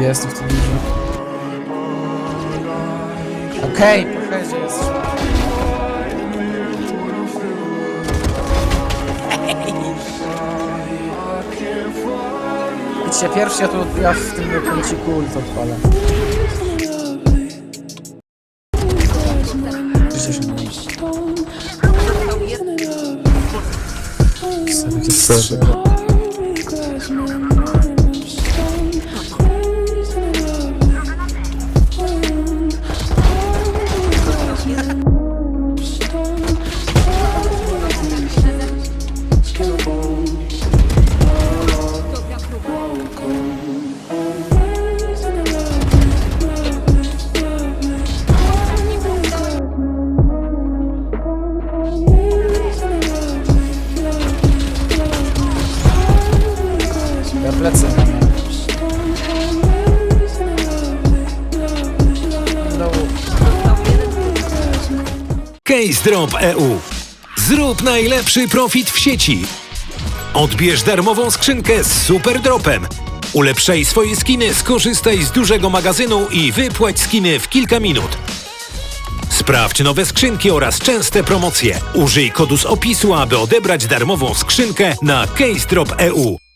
Jest ich tu dużo. Okej, po headzie jest. Idźcie pierwszy, ja tu ja w tym kąciku ult odpalę. 60 minut. Sobie Ja plecy Case Drop EU. Zrób najlepszy profit w sieci. Odbierz darmową skrzynkę z super dropem. Ulepszaj swoje skiny, skorzystaj z dużego magazynu i wypłać skiny w kilka minut. Sprawdź nowe skrzynki oraz częste promocje. Użyj kodu z opisu, aby odebrać darmową skrzynkę na Case Drop EU.